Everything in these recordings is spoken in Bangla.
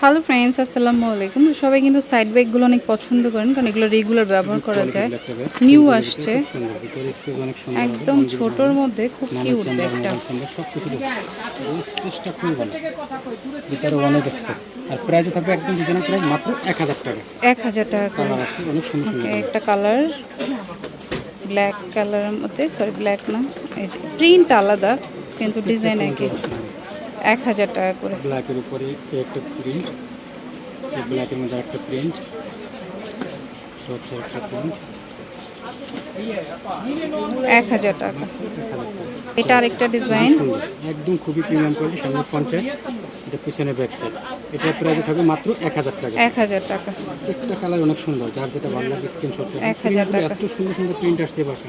হ্যালো ফ্রেন্ডস আসসালামু আলাইকুম। সবাই কিন্তু সাইড ব্যাগগুলো অনেক পছন্দ করেন কারণ এগুলো রেগুলার ব্যবহার করা যায়। নিউ আসছে। একদম ছোটর মধ্যে খুব কিউট ব্যাগটা ভিতরে অনেক স্পেস আর থাকবে একদম প্রাইস মাত্র এক হাজার টাকা। এক হাজার টাকা কালার আছে অনেক সুন্দর সুন্দর একটা কালার ব্ল্যাক কালারের মধ্যে সরি ব্ল্যাক না এই যে প্রিন্ট আলাদা কিন্তু ডিজাইন একই। এক হাজার টাকা করে। ব্ল্যাকের উপরে একটা প্রিন্ট ব্ল্যাকের মধ্যে একটা প্রিন্ট একটা প্রিন্ট এক হাজার টাকা। এটা আরেকটা ডিজাইন। একদম খুবই প্রিমিয়াম কোয়ালিটি সামনে পঞ্চায়েত এটা পিছনে ব্যাক সাইড এটা প্রাইস থাকবে মাত্র এক হাজার টাকা। এক হাজার টাকা। একটা কালার অনেক সুন্দর যার যেটা ভালো লাগে স্ক্রিনশট 1000 টাকা। এত সুন্দর সুন্দর প্রিন্ট আসছে বাকি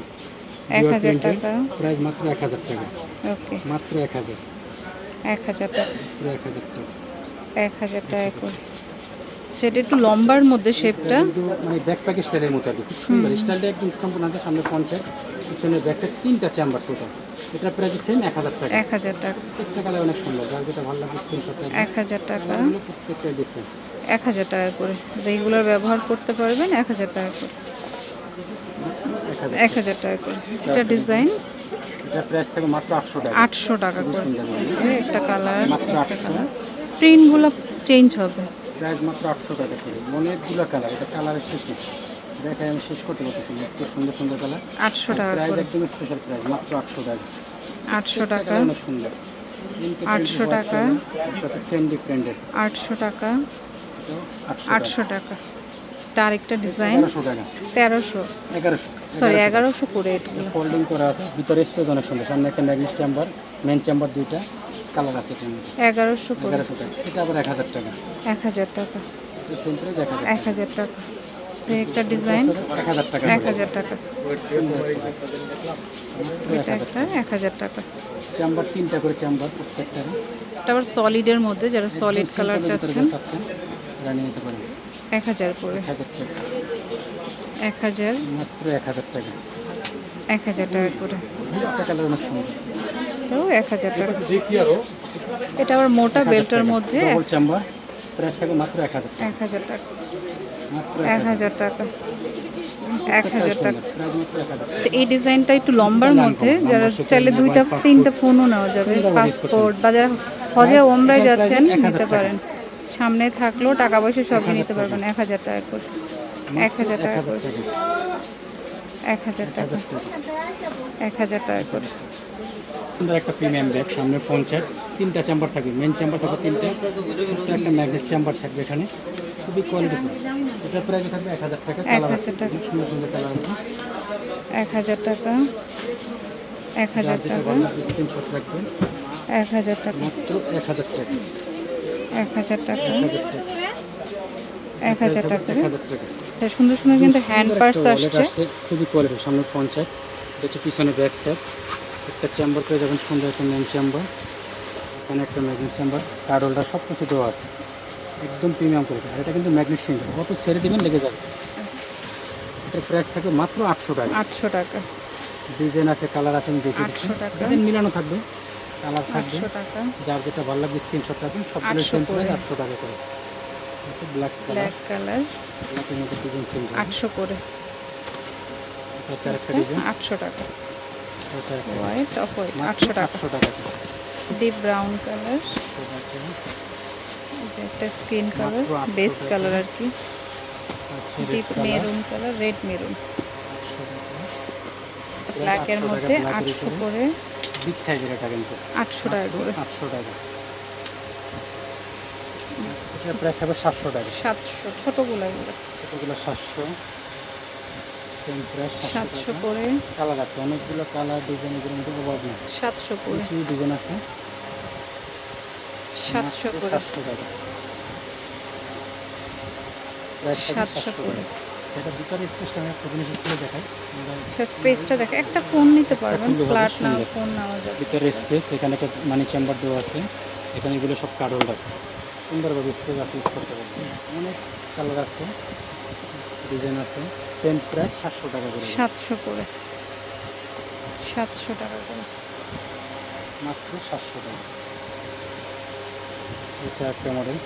এক হাজার টাকা। প্রাইস মাত্র এক হাজার টাকা। ওকে মাত্র এক হাজার। এক হাজার টাকা। এক হাজার টাকা। করে। সেটা একটু লম্বার মধ্যে শেপটা। মানে ব্যাকপ্যাক স্টাইলের মতো আর কি খুব সুন্দর। স্টাইলটা একদম সম্পূর্ণ আছে সামনে পঞ্চায়েত পিছনে ব্যাক সাইড তিনটা চেম্বার টোটাল এটার প্রাইস সেম এক হাজার টাকা। এক হাজার টাকা। প্রত্যেকটা কালার অনেক সুন্দর। যার যেটা ভালো লাগে স্ক্রিনশট এক হাজার টাকা। প্রত্যেকটা ডিফারেন্ট এক হাজার টাকা করে। রেগুলার ব্যবহার করতে পারবেন এক হাজার টাকা করে। এক হাজার টাকা। করে। এটা ডিজাইন এটার প্রাইস থেকে মাত্র আটশো টাকা। আটশো টাকা করে। একটা কালার মাত্র আটশো। প্রিন্টগুলো চেঞ্জ হবে। প্রাইস মাত্র আটশো টাকা করে। অনেকগুলো কালার এটা কালারের শেষ নেই। দেখাই আমি শেষ করতে পারতেছি একটু সুন্দর সুন্দর কালার। আটশো টাকা প্রাইস একদম স্পেশাল প্রাইস মাত্র আটশো টাকা। আটশো টাকা। অনেক সুন্দর। আটশো টাকা। টেন ডিফারেন্টের আটশো টাকা। আটশো আটশো টাকা। এটা আরেকটা ডিজাইন টাকা। তেরোশো। সরি এগারোশো করে ফোল্ডিং করা আছে ভিতরে স্পেস অনেক সুন্দর। সামনে একটা ম্যাগনেট চেম্বার মেন চেম্বার দুইটা কালার আছে এগারোশো টাকা। এটা আবার এক হাজার টাকা। এক হাজার টাকা। এক হাজার টাকা। একটা ডিজাইন এক হাজার টাকা এক হাজার টাকা। এটা একটা এক হাজার টাকা। চেম্বার তিনটা করে চেম্বার প্রত্যেকটা। এটা আবার সলিডের মধ্যে যারা সলিড কালার চাচ্ছেন। নিতে পারেন। এক হাজার করে এক হাজার টাকা এক হাজার মাত্র এক হাজার টাকা এক হাজার টাকা করে এক হাজার টাকা এটা আবার মোটা বেল্টের মধ্যে প্রাইস মাত্র এক হাজার এক হাজার টাকা এক হাজার টাকা এক হাজার টাকা এই ডিজাইনটা একটু লম্বার মধ্যে যারা চাইলে দুইটা তিনটা ফোনও নেওয়া যাবে পাসপোর্ট বা যারা হজে ওমরায় যাচ্ছেন নিতে পারেন সামনে থাকলেও টাকা পয়সা সবই নিতে পারবেন এক হাজার টাকা করে এক হাজার টাকা করে এক হাজার টাকা এক হাজার টাকা করে সুন্দর একটা প্রিমিয়াম ব্যাগ সামনে ফোন সেট তিনটা চেম্বার থাকবে মেন চেম্বার থাকবে তিনটা একটা ম্যাগনেট চেম্বার থাকবে এখানে খুবই কোয়ালিটি এটার প্রাইস থাকবে এক হাজার টাকা এক হাজার টাকা। সুন্দর সুন্দর কালার এক হাজার টাকা এক হাজার টাকা এক হাজার টাকা মাত্র এক হাজার টাকা এক হাজার টাকা। এক হাজার টাকা। এটা সুন্দর সুন্দর কিন্তু হ্যান্ড পার্স আসছে। আসছে খুবই কোয়ালিটি সামনে এটা হচ্ছে পিছনে ব্যাক সাইড একটা চেম্বার পেয়ে যাবেন সুন্দর একটা মেন চেম্বার এখানে একটা ম্যাগনেট চেম্বার কার্ড হোল্ডার সব কিছু দেওয়া আছে। একদম প্রিমিয়াম কোয়ালিটি আর এটা কিন্তু ম্যাগনেট সিঙ্গেল কত ছেড়ে দিবেন লেগে যাবে। এটার প্রাইস থাকবে মাত্র আটশো টাকা। আটশো টাকা। ডিজাইন আছে কালার আছে আমি দেখে দিচ্ছি। 800 টাকা। মিলানো থাকবে। কালার থাকবে যার যেটা ভালো লাগবে স্ক্রিনশট রাখবেন সবগুলো 800 সেম করে। প্রাইস আটশো টাকা করে। ব্ল্যাক কালার ব্ল্যাক কালার ব্ল্যাকের মধ্যে ডিজাইন চেঞ্জ আটশো করে। ডিজাইন আটশো টাকা। হোয়াইট অফ হোয়াইট আটশো টাকা। আটশো টাকা। ডিপ ব্রাউন কালার যে একটা স্কিন কালার মাত্র 800 বেস টাকা। কালার আর কি। আচ্ছা deep maroon colour red maroon ব্ল্যাকের মধ্যে আটশো করে। বিগ সাইজের এটা কিন্তু। আটশো টাকা করে। আটশো টাকা। এটা প্রাইস হবে সাতশো টাকা। সাতশো ছোটোগুলো এগুলো। ছোটোগুলো সাতশো। সেম প্রাইস সাতশো করে। কালার আছে অনেকগুলো কালার ডিজাইন এগুলোর মধ্যে অভাব নেই। সাতশো করে। প্রচুর ডিজাইন আছে। সাতশো করে। সাতশো টাকা। সাতশো করে। সেটা দুটার স্পেসটা আমি একটা জিনিস দেখাই। আচ্ছা স্পেসটা দেখে একটা ফোন নিতে পারবেন। ফ্ল্যাট না। ফোন নেওয়া যাবে। ভিতরে স্পেস এখানে একটা মানি চেম্বার দেওয়া আছে। এখানে এগুলো সব কার্ড হোল্ডার সুন্দরভাবে স্পেস আছে ইউজ করতে পারবেন অনেক কালার আছে ডিজাইন আছে। সেম প্রাইস সাতশো টাকা করে। সাতশো করে। সাতশো টাকা করে। মাত্র সাতশো টাকা। এটা একটা মডেল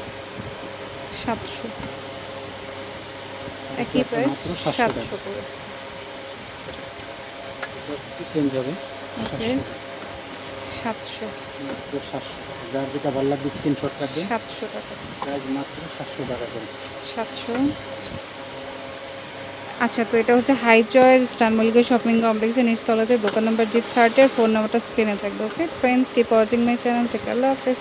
সাতশো। একই প্রাইস 700 টাকা। সাতশো করে। ওকে সাতশো মাত্র সাতশো যার যেটা ভালো লাগবে স্ক্রিনশট কাটবেন সাতশো টাকা। প্রাইস মাত্র সাতশো টাকা করে সাতশো। আচ্ছা তো এটা হচ্ছে হাই চয়েস স্টান মল্লিকা শপিং কমপ্লেক্সের নিচতলাতে দোকান নম্বর জি থার্টি আর ফোন নাম্বারটা স্ক্রিনে থাকবে okay friends keep watching my channel take আল্লাহ হাফেজ।